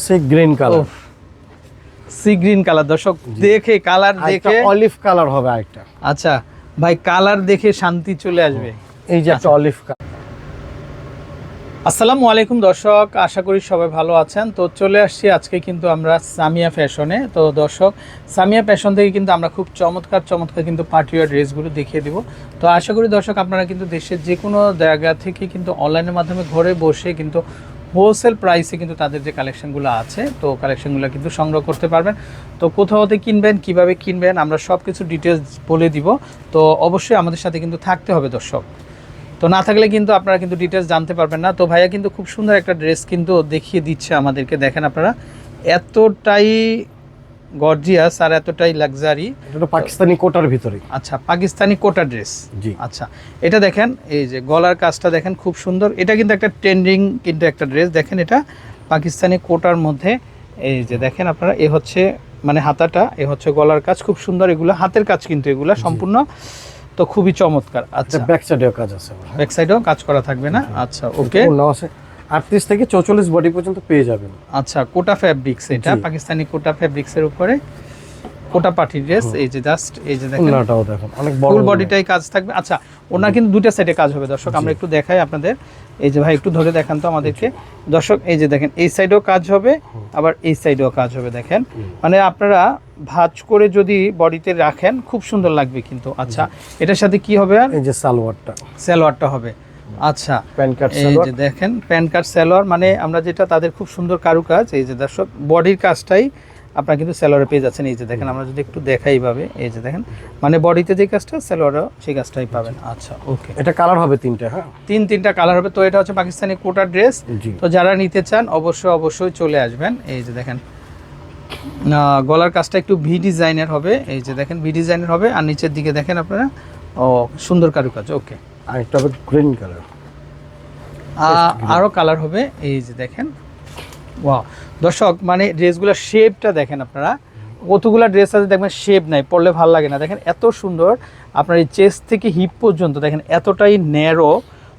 Sea green colour. Sea green colour দর্শক দেখে colour দেখে। অলিভ কালার হবে আরেকটা। আচ্ছা ভাই কালার দেখে শান্তি চলে আসবে। এই যে একটা অলিভ কালার আসসালামু আলাইকুম দর্শক আশা করি সবাই ভালো আছেন। তো চলে আসছি আজকে কিন্তু আমরা সামিয়া ফ্যাশনে। তো দর্শক সামিয়া ফ্যাশন থেকে কিন্তু আমরা খুব চমৎকার চমৎকার কিন্তু পার্টিওয়ার ড্রেসগুলো দেখিয়ে দিব। তো আশা করি দর্শক আপনারা কিন্তু দেশের যে কোনো জায়গা থেকে কিন্তু অনলাইনের মাধ্যমে ঘরে বসে কিন্তু হোলসেল প্রাইসে কিন্তু তাদের যে কালেকশনগুলো আছে, তো কালেকশনগুলো কিন্তু সংগ্রহ করতে পারবেন। তো কোথাও হতে কিনবেন, কীভাবে কিনবেন, আমরা সব কিছু ডিটেলস বলে দিব। তো অবশ্যই আমাদের সাথে কিন্তু থাকতে হবে দর্শক। তো না থাকলে কিন্তু আপনারা কিন্তু ডিটেলস জানতে পারবেন না। তো ভাইয়া কিন্তু খুব সুন্দর একটা ড্রেস কিন্তু দেখিয়ে দিচ্ছে আমাদেরকে। দেখেন আপনারা, এতটাই গর্জিয়াস আর এতটাই লাক্সারি এটা পাকিস্তানি কোটার ভিতরে। আচ্ছা পাকিস্তানি কোটা ড্রেস জি। আচ্ছা এটা দেখেন এই যে গলার কাজটা দেখেন খুব সুন্দর। এটা কিন্তু একটা ট্রেন্ডিং কিন্তু একটা ড্রেস দেখেন এটা পাকিস্তানি কোটার মধ্যে। এই যে দেখেন আপনারা এ হচ্ছে মানে হাতাটা এ হচ্ছে গলার কাজ। খুব সুন্দর এগুলো হাতের কাজ কিন্তু এগুলো সম্পূর্ণ। তো খুবই চমৎকার। আচ্ছা ব্যাক সাইডেও কাজ আছে ব্যাক সাইডেও কাজ করা থাকবে না? আচ্ছা ওকে ওকে আছে। আটত্রিশ থেকে চৌচল্লিশ বডি পর্যন্ত পেয়ে যাবেন। আচ্ছা কোটা ফ্যাব্রিক্স এটা পাকিস্তানি কোটা ফ্যাব্রিক্স এর উপরে। কোটা পার্টি ড্রেস এই যে জাস্ট এই যে দেখেন। ওনাটাও দেখুন অনেক বড় ফুল বডিটাই কাজ থাকবে। আচ্ছা ওনার কিন্তু দুইটা সাইডে কাজ হবে দর্শক আমরা একটু দেখাই আপনাদের। এই যে ভাই একটু ধরে দেখান তো আমাদেরকে। দর্শক এই যে দেখেন এই সাইডেও কাজ হবে আবার এই সাইডেও কাজ হবে দেখেন। মানে আপনারা ভাঁজ করে যদি বডিতে রাখেন খুব সুন্দর লাগবে কিন্তু। আচ্ছা এটার সাথে কি হবে আর? এই যে সালোয়ারটা। সালোয়ারটা হবে। আচ্ছা প্যান কার্ড এই যে দেখেন প্যান কার্ড সালোয়ার মানে আমরা যেটা তাদের খুব সুন্দর কারুকাজ এই যে দর্শক বডির কাজটাই আপনারা কিন্তু সালোয়ারে পেয়ে যাচ্ছেন। এই যে দেখেন আমরা যদি একটু দেখাই ভাবে এই যে দেখেন মানে বডিতে যে কাজটা সালোয়ারও সেই কাজটাই পাবেন। আচ্ছা। ওকে। এটা কালার হবে তিনটা হ্যাঁ? তিন তিনটা কালার হবে তো এটা হচ্ছে পাকিস্তানি কোটা ড্রেস। তো যারা নিতে চান অবশ্যই অবশ্যই চলে আসবেন। এই যে দেখেন গলার কাজটা একটু ভি ডিজাইনের হবে। এই যে দেখেন ভি ডিজাইনের হবে। আর নিচের দিকে দেখেন আপনারা ও সুন্দর কারুকাজ ওকে। আর একটা হবে গ্রিন কালার আ- আরও কালার হবে এই যে দেখেন। ওয়াও দর্শক মানে ড্রেসগুলোর শেপটা দেখেন আপনারা। কতগুলো ড্রেস আছে দেখবেন শেপ নাই পরলে ভালো লাগে না। দেখেন এত সুন্দর আপনার এই চেস্ট থেকে হিপ পর্যন্ত দেখেন এতটাই ন্যারো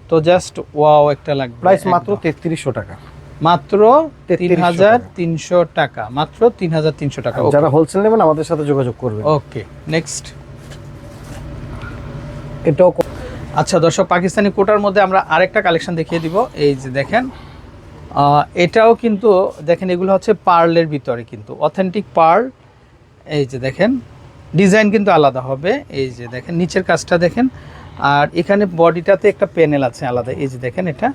তো জাস্ট ওয়াও একটা লাগবে। প্রাইস মাত্র। তেত্রিশশো টাকা। মাত্র তিন হাজার তিনশো টাকা মাত্র তিন হাজার তিনশো টাকা। যারা হোলসেল নেবেন আমাদের সাথে যোগাযোগ করবে ওকে নেক্সট এটাও আচ্ছা দর্শক পাকিস্তানি কোটার মধ্যে আমরা আরেকটা কালেকশন দেখিয়ে দিব। এই যে দেখেন এটাও কিন্তু দেখেন এগুলো হচ্ছে পার্লের ভিতরে কিন্তু অথেন্টিক পার্ল। এই যে দেখেন ডিজাইন কিন্তু আলাদা হবে। এই যে দেখেন নিচের কাজটা দেখেন আর এখানে বডিটাতে একটা প্যানেল আছে আলাদা। এই যে দেখেন এটা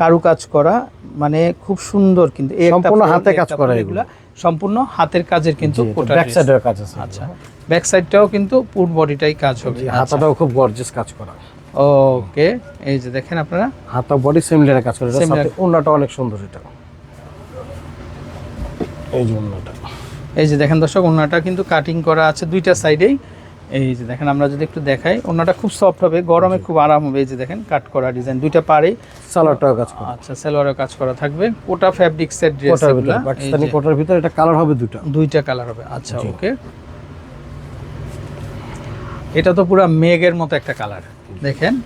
কারু কাজ করা মানে খুব সুন্দর কিন্তু সম্পূর্ণ হাতে কাজ করা এগুলো। সম্পূর্ণ হাতের কাজের কিন্তু কোটা ব্যাক dress। কাজ আছে। আচ্ছা ব্যাক সাইডটাও কিন্তু পুর বডিটাই কাজ হবে। আচ্ছা। হাতাটাও খুব গর্জিয়াস কাজ করা। ওকে এই যে দেখেন আপনারা। হাতা বডি সিমিলার কাজ করে। সাথে ওন্নাটা অনেক সুন্দর এটা। এই যে ওন্নাটা এই যে দেখেন দর্শক ওনাটা কিন্তু কাটিং করা আছে দুইটা সাইডেই এই যে দেখেন আমরা যদি একটু দেখাই ওনাটা খুব সফট হবে গরমে খুব আরাম হবে। এই যে দেখেন কাট করা ডিজাইন দুইটা পারেই সালোয়ারটাও কাজ করা। আচ্ছা সালোয়ারের কাজ করা থাকবে। কোটা ফ্যাব্রিক্সের ড্রেস পাকিস্তানি কোটার ভিতরে এটা কালার হবে দুটো দুইটা কালার হবে। আচ্ছা ওকে এটা তো পুরো মেঘের মতো একটা কালার দেখেন।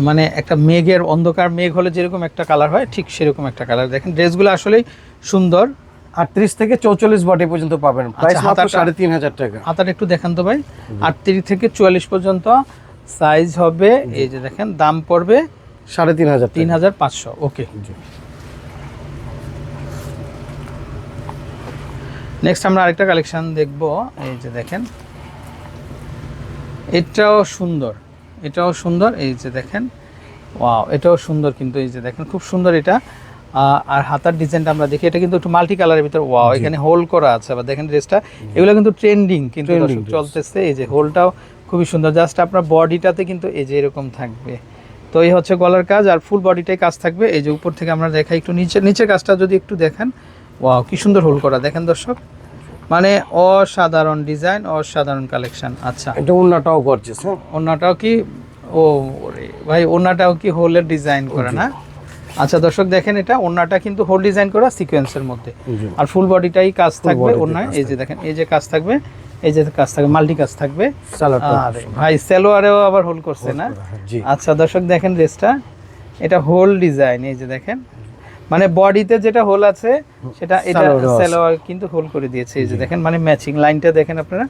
মানে একটা মেঘের অন্ধকার মেঘ হলে যেরকম একটা কালার হয় ঠিক সেরকম একটা কালার দেখেন ড্রেসগুলো আসলেই সুন্দর। আটত্রিশ থেকে চৌচল্লিশ বডি পর্যন্ত পাবেন। প্রাইস মাত্র হাতাটা- সাড়ে তিন হাজার টাকা। হাতাটা একটু দেখান তো ভাই। আটত্রিশ থেকে চুয়াল্লিশ পর্যন্ত সাইজ হবে। এই যে দেখেন দাম পড়বে সাড়ে তিন হাজার তিন হাজার পাঁচশো। ওকে নেক্সট আমরা আরেকটা কালেকশন দেখব। এই যে দেখেন এটাও সুন্দর এটাও সুন্দর এই যে দেখেন। ওয়াও এটাও সুন্দর কিন্তু এই যে দেখেন খুব সুন্দর এটা। আর হাতার ডিজাইনটা আমরা দেখি এটা কিন্তু একটু মাল্টি কালারের ভিতর ওয়াও এখানে হোল করা আছে আবার দেখেন ড্রেসটা এগুলো কিন্তু ট্রেন্ডিং কিন্তু চলতেছে এই যে হোলটাও খুবই সুন্দর জাস্ট আপনার বডিটাতে কিন্তু এই যে এরকম থাকবে। তো এই হচ্ছে গলার কাজ আর ফুল বডিটাই কাজ থাকবে এই যে উপর থেকে আমরা দেখাই একটু নিচে নিচের কাজটা যদি একটু দেখেন ওয়াও কি সুন্দর হোল করা দেখেন দর্শক। মানে অসাধারণ ডিজাইন অসাধারণ কালেকশন। আচ্ছা। এটা ওন্নাটাও গর্জিয়াস হ্যাঁ? ওনাটাও কি? ও ভাই ওনাটাও কি হোলের ডিজাইন করা না? আচ্ছা দর্শক দেখেন এটা ওনাটা কিন্তু হোল ডিজাইন করা সিকোয়েন্সের মধ্যে। আর ফুল বডিটাই কাজ থাকবে কাজ এই যে দেখেন এই যে কাজ থাকবে এই যে কাজ থাকবে মাল্টি কাজ থাকবে। ভাই সেলোয়ারেও আবার হোল করছে না? আচ্ছা দর্শক দেখেন ড্রেসটা এটা হোল ডিজাইন এই যে দেখেন। মানে বডিতে যেটা হোল আছে সেটা এটা। সালোয়ার কিন্তু হোল করে দিয়েছে। এই যে দেখেন মানে ম্যাচিং লাইনটা দেখেন আপনারা।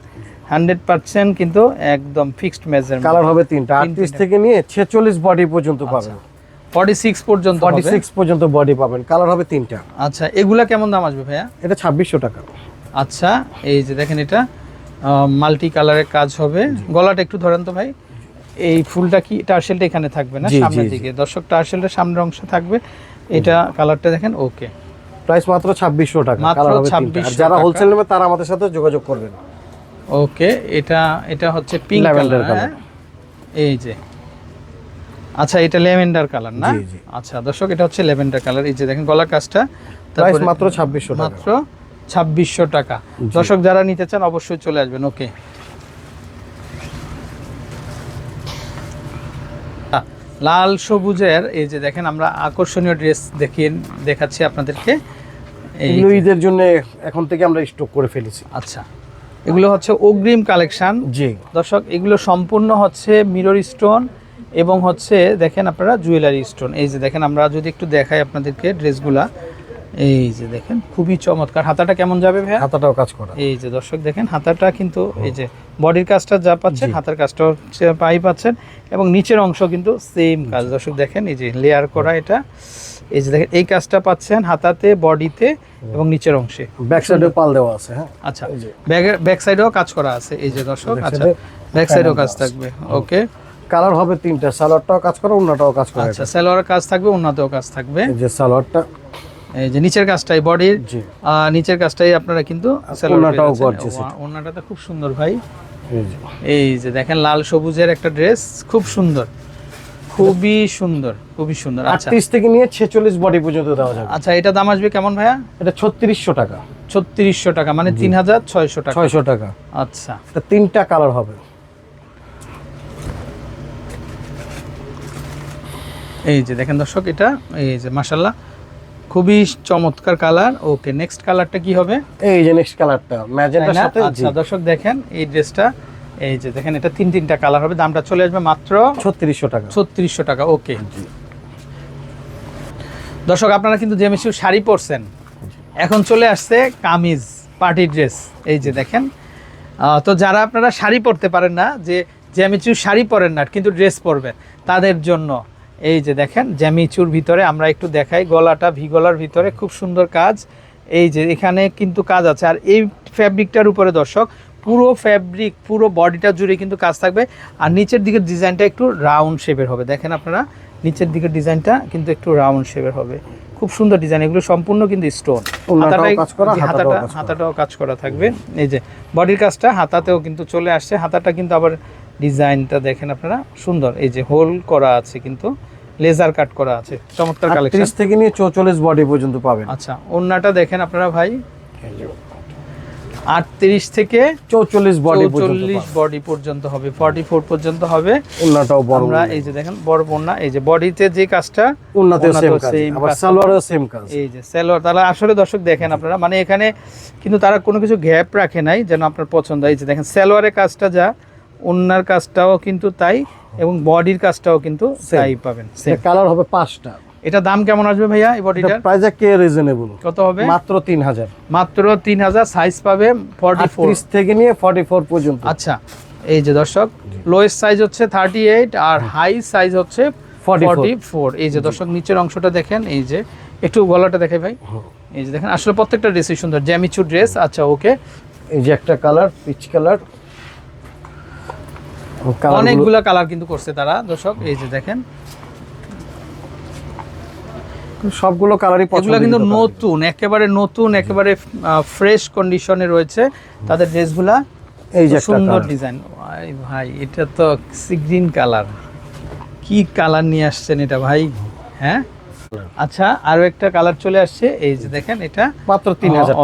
হান্ড্রেড পার্সেন্ট কিন্তু একদম ফিক্সড মেজারমেন্ট কালার হবে তিনটা। আটত্রিশ থেকে নিয়ে ছেচল্লিশ বডি পর্যন্ত পাবেন। ফর্টি সিক্স পর্যন্ত হবে। সিক্স পর্যন্ত বডি পাবেন। কালার হবে তিনটা। আচ্ছা এগুলা কেমন দাম আসবে ভাইয়া? এটা ছাব্বিশশো টাকা। আচ্ছা এই যে দেখেন এটা মাল্টি কালারের কাজ হবে। গলাটা একটু ধরেন তো ভাই। এই ফুলটা কি টার্সেলটা এখানে থাকবে না? সামনের দিকে। দর্শক টার্সেলটা সামনের অংশ থাকবে। এটা কালারটা দেখেন ওকে প্রাইস মাত্র ছাব্বিশশো টাকা মাত্র 2600 যারা হোলসেল নেবে তারা আমাদের সাথে যোগাযোগ করবেন। ওকে এটা এটা হচ্ছে পিঙ্ক Lavender কালার। এই যে। আচ্ছা এটা লেভেন্ডার কালার না। আচ্ছা দর্শক এটা হচ্ছে লেভেন্ডার কালার এই যে দেখেন গলার কাজটা। প্রাইস মাত্র ছাব্বিশশো টাকা। মাত্র ছাব্বিশশো টাকা। দর্শক যারা নিতে চান অবশ্যই চলে আসবেন ওকে লাল সবুজের এই যে দেখেন আমরা আকর্ষণীয় ড্রেস দেখিয়ে দেখাচ্ছি আপনাদেরকে। ঈদের জন্য এখন থেকে আমরা স্টক করে ফেলেছি। আচ্ছা এগুলো হচ্ছে অগ্রিম কালেকশান। জি। দর্শক এগুলো সম্পূর্ণ হচ্ছে মিরর স্টোন এবং হচ্ছে দেখেন আপনারা জুয়েলারি স্টোন। এই যে দেখেন আমরা যদি একটু দেখাই আপনাদেরকে ড্রেসগুলা। এই যে দেখেন খুবই চমৎকার। হাতাটা কেমন যাবে ভাইয়া? হাতাটাও কাজ করা। এই যে দর্শক দেখেন হাতাটা কিন্তু এই যে বডির কাজটা যা পাচ্ছেন হাতার কাজটাও হচ্ছে পাই পাচ্ছেন এবং নিচের অংশ কিন্তু সেম কাজ। দর্শক দেখেন এই যে লেয়ার করা এটা। এই যে দেখেন এই কাজটা পাচ্ছেন হাতাতে বডিতে এবং নিচের অংশে। ব্যাক সাইডে পাল দেওয়া আছে হ্যাঁ? আচ্ছা ব্যাগের ব্যাক সাইডেও কাজ করা আছে এই যে দর্শক আচ্ছা। ব্যাক সাইডেও কাজ থাকবে ওকে কালার হবে তিনটা সালোয়ারটাও কাজ করা অন্যটাও কাজ করা আচ্ছা সালোয়ারের কাজ থাকবে উন্নতেও কাজ থাকবে। এই যে সালোয়ারটা এই যে নিচের কাজটাই বডির নিচের কাজটাই আপনারা কিন্তু খুব সুন্দর ভাই। এই যে। দেখেন লাল সবুজের একটা ড্রেস খুব সুন্দর। খুবই সুন্দর খুবই সুন্দর। আচ্ছা। আটত্রিশ থেকে নিয়ে ছেচল্লিশ বডি পর্যন্ত দেওয়া যাবে। আচ্ছা এটা দাম আসবে কেমন ভাইয়া? এটা ছত্রিশশো টাকা। ছত্রিশশো টাকা মানে তিন হাজার ছয়শো টাকা। ছয়শো টাকা। আচ্ছা। এটা তিনটা কালার হবে। এই যে দেখেন দর্শক এটা এই যে মাসাল্লাহ খুবই চমৎকার কালার। ওকে নেক্সট কালারটা কি হবে? এই যে নেক্সট কালারটা ম্যাজেন্টার সাথে আচ্ছা দর্শক দেখেন এই ড্রেসটা এই যে দেখেন এটা তিন তিনটা কালার হবে। দামটা চলে আসবে মাত্র ছত্রিশশো টাকা। ছত্রিশশো টাকা ওকে। দর্শক আপনারা কিন্তু জেমিসিউ শাড়ি পরছেন এখন চলে আসছে কামিজ পার্টি ড্রেস। এই যে দেখেন আহ, তো যারা আপনারা শাড়ি পরতে পারেন না যে জ্যামিচুর শাড়ি পরেন না কিন্তু ড্রেস পরবেন তাদের জন্য এই যে দেখেন, জ্যামিচুর ভিতরে আমরা একটু দেখাই, গলাটা ভি গলার ভিতরে খুব সুন্দর কাজ। এই যে এখানে কিন্তু কাজ আছে। আর এই ফ্যাব্রিকটার উপরে দর্শক, পুরো ফ্যাব্রিক, পুরো বডিটা জুড়ে কিন্তু কাজ থাকবে। আর নিচের দিকের ডিজাইনটা একটু রাউন্ড শেপের হবে। দেখেন আপনারা, নিচের দিকের ডিজাইনটা কিন্তু একটু রাউন্ড শেপের হবে। খুব সুন্দর ডিজাইন এগুলো সম্পূর্ণ কিন্তু স্টোন হাতাটাও হাতাটা কাজ করা। হাতাটাও কাজ করা থাকবে। এই যে বডির কাজটা হাতাতেও কিন্তু চলে আসছে। হাতাটা কিন্তু আবার ডিজাইনটা দেখেন আপনারা সুন্দর। এই যে হোল করা আছে কিন্তু লেজার কাট করা আছে। চমৎকার কালেকশন থেকে নিয়ে চৌচল্লিশ বডি পর্যন্ত পাবেন। আচ্ছা ওন্নাটা দেখেন আপনারা ভাই। আটত্রিশ থেকে চৌচল্লিশ বডি পর্যন্ত চল্লিশ বডি পর্যন্ত হবে ফর্টি ফোর পর্যন্ত হবে। বড় আমরা এই যে দেখেন বড় এই যে বডিতে যে কাজটা উন্নতেও সেম কাজ আবার সালোয়ারও সেম কাজ। এই যে সেলোয়ার তাহলে আসলে দর্শক দেখেন আপনারা মানে এখানে কিন্তু তারা কোনো কিছু গ্যাপ রাখে নাই যেন আপনার পছন্দ এই যে দেখেন সেলোয়ারের কাজটা যা অন্যার কাজটাও কিন্তু তাই এবং বডির কাজটাও কিন্তু তাই পাবেন কালার হবে পাঁচটা। এটা দাম কেমন আসবে ভাইয়া এই বডিটার? প্রাইস কে রিজনেবল কত হবে? মাত্র তিন হাজার মাত্র তিন হাজার সাইজ পাবে ফর্টি ফোর আটত্রিশ থেকে নিয়ে ফর্টি ফোর পর্যন্ত। আচ্ছা এই যে দর্শক লোয়েস্ট সাইজ হচ্ছে থার্টি এইট আর হাই সাইজ হচ্ছে 44 এই যে দর্শক নিচের অংশটা দেখেন এই যে একটু গলাটা দেখে ভাই। এই যে দেখেন আসলে প্রত্যেকটা ড্রেসই সুন্দর জ্যামিচু ড্রেস আচ্ছা ওকে এই যে একটা কালার পিচ কালার অনেকগুলা কালার কিন্তু করছে তারা দর্শক এই যে দেখেন। সবগুলো কালারই এগুলো কিন্তু নতুন একেবারে নতুন একেবারে ফ্রেশ কন্ডিশনে রয়েছে তাদের ড্রেসগুলা। এই যে একটা সুন্দর ডিজাইন ভাই এটা তো সি গ্রিন কালার কি কালার নিয়ে আসছেন এটা ভাই? হ্যাঁ? আচ্ছা আরও একটা কালার চলে আসছে। এই যে দেখেন এটা। মাত্র তিন হাজার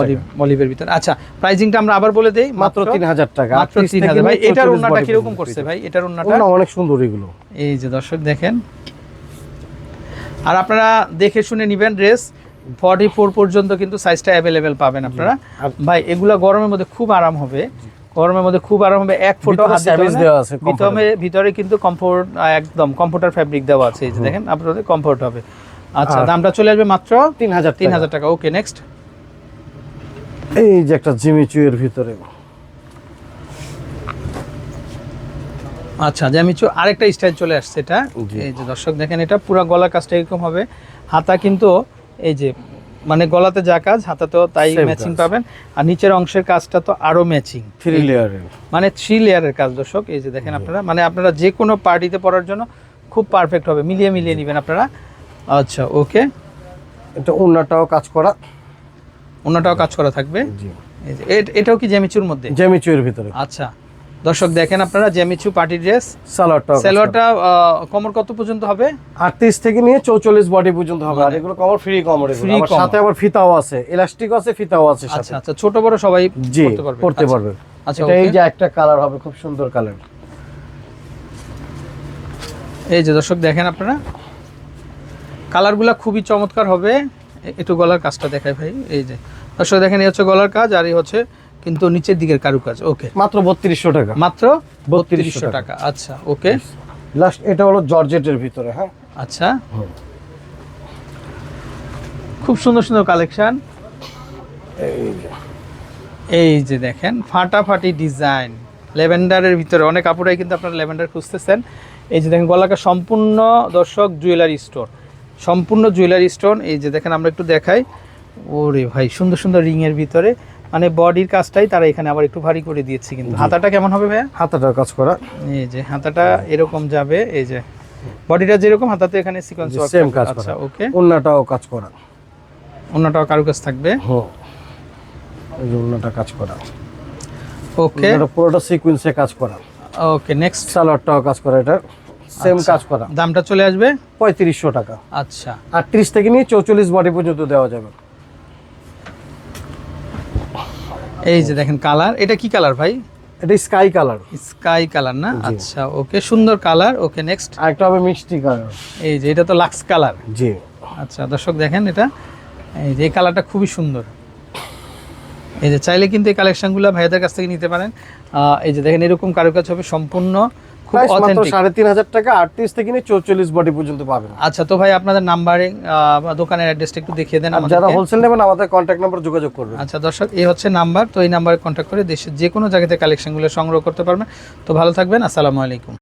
অলিভের ভিতরে। আচ্ছা প্রাইজিংটা আমরা আবার বলে দেই। মাত্র তিন হাজার টাকা। মাত্র 38 তিন হাজার। ভাই এটার 44 ওন্নাটা body কীরকম করছে ভাই? এটার ওন্নাটা ওড়না অনেক সুন্দর এগুলো। এই যে দর্শক দেখেন আর আপনারা দেখে শুনে নিবেন ড্রেস ফর্টি ফোর পর্যন্ত কিন্তু সাইজটা অ্যাভেলেবেল পাবেন আপনারা। ভাই এগুলা গরমের মধ্যে খুব আরাম হবে। গরমের মধ্যে খুব আরাম হবে। এক ফুট ভিতরে আছে, ভিতরে ভিতরে কিন্তু কমফোর্ট একদম কমফোর্টার ফ্যাব্রিক দেওয়া আছে। এই যে দেখেন আপনাদের কমফোর্ট হবে। আচ্ছা দামটা চলে আসবে মাত্র তিন হাজার তিন হাজার টাকা। ওকে নেক্সট এই যে একটা জিমিচু এর ভিতরে। আচ্ছা জ্যামিচু আরেকটা স্টাইল চলে আসছে এটা। এই যে দর্শক দেখেন এটা পুরো গলা কাজটা এরকম হবে। হাতা কিন্তু এই যে মানে গলাতে যা কাজ হাতাতেও তাই ম্যাচিং পাবেন। আর নিচের অংশের কাজটা তো আরও ম্যাচিং থ্রি লেয়ারের মানে থ্রি লেয়ারের কাজ দর্শক। এই যে দেখেন আপনারা মানে আপনারা যে কোনো পার্টিতে পরার জন্য খুব পারফেক্ট হবে। মিলিয়ে মিলিয়ে নেবেন আপনারা। আচ্ছা ওকে এটা উন্নাটাও কাজ করা। অন্যটাও কাজ করা থাকবে। জি। এই যে এটাও কি জ্যামিচুর মধ্যে? জ্যামিচু এর ভিতরে। আচ্ছা। দর্শক দেখেন আপনারা জ্যামিচু পার্টি ড্রেস সালোয়ারটাও সেলোয়ারটা কমর কত পর্যন্ত হবে? আটত্রিশ থেকে নিয়ে চৌচল্লিশ বডি পর্যন্ত হবে। আর এগুলো কমর ফ্রি কমর এগুলো। আবার সাথে আবার ফিতাও আছে ইলাস্টিক আছে ফিতাও আছে সাথে। আচ্ছা আচ্ছা ছোট বড় সবাই পড়তে পারবে। পড়তে আচ্ছা, পারবে। আচ্ছা এটা এই যে একটা কালার হবে খুব সুন্দর কালার এই যে দর্শক দেখেন আপনারা। কালারগুলো খুবই চমৎকার হবে। একটু গলার কাজটা দেখাই ভাই। এই যে। দর্শক দেখেন এই হচ্ছে গলার কাজ আর এই হচ্ছে কিন্তু নিচের দিকের কারুকাজ ওকে মাত্র বত্রিশশো টাকা। মাত্র বত্রিশশো টাকা। আচ্ছা ওকে লাস্ট এটা হলো জর্জেটের ভিতরে হ্যাঁ? আচ্ছা। খুব সুন্দর সুন্দর কালেকশন এই যে। দেখেন ফাটাফাটি ডিজাইন ল্যাভেন্ডারের ভিতরে অনেক কাপড়াই কিন্তু আপনারা ল্যাভেন্ডার খুঁজতেছেন। এই যে দেখেন গলাকা সম্পূর্ণ দর্শক জুয়েলারি স্টোর সম্পূর্ণ জুয়েলারি স্টোন এই যে দেখেন আমরা একটু দেখাই। ওরে ভাই সুন্দর সুন্দর রিং এর ভিতরে। মানে বডির কাজটাই তারা এখানে আবার একটু ভারী করে দিয়েছে কিন্তু। হাতাটা কেমন হবে ভাইয়া? হাতাটাও কাজ করা। এই যে হাতাটা এরকম যাবে এই যে বডিটা যেরকম হাতাতে এখানে সিকোয়েন্স জি, same কাজ আচ্ছা করা। ওকে উন্নাটাও কাজ করা। অন্যটাও কারুকাজ থাকবে? হুম এই যে উন্নাটা কাজ করা। ওকে এটা পুরোটা সিকুয়েন্সে কাজ করা। ওকে নেক্সট সালোয়ারটাও কাজ করা এটা। সেম আচ্ছা। কাজ করা। দামটা চলে আসবে? পঁয়ত্রিশশো টাকা। আচ্ছা। আটত্রিশ থেকে নিয়ে চৌচল্লিশ বডি পর্যন্ত দেওয়া যাবে। এই যে দেখেন কালার এটা কি কালার ভাই? এটা স্কাই কালার। স্কাই কালার না? আচ্ছা ওকে সুন্দর কালার ওকে নেক্সট আরেকটা হবে মিষ্টি কালার। এই যে এটা তো লাক্স কালার। জি। আচ্ছা দর্শক দেখেন এটা। এই যে কালারটা খুবই সুন্দর। এই যে চাইলে কিন্তু এই কালেকশনগুলো ভাইয়াদের কাছ থেকে নিতে পারেন। এই যে দেখেন এরকম কারুকাজ হবে সম্পূর্ণ খুব অথেন্টিক সাড়ে তিন হাজার টাকা আটত্রিশ থেকে নিয়ে চৌচল্লিশ বডি পর্যন্ত পাবেন। আচ্ছা তো ভাই আপনাদের নাম্বারিং দোকানের অ্যাড্রেসটা একটু দেখিয়ে দেন আমাদের যারা হোলসেল নেবেন আমাদের কন্ট্যাক্ট নাম্বার যোগাযোগ করবেন। আচ্ছা দর্শক এই হচ্ছে নাম্বার তো এই নাম্বারে কন্ট্যাক্ট করে দেশের যে কোনো জায়গাতে কালেকশনগুলো সংগ্রহ করতে পারবেন। তো ভালো থাকবেন আসসালামু আলাইকুম।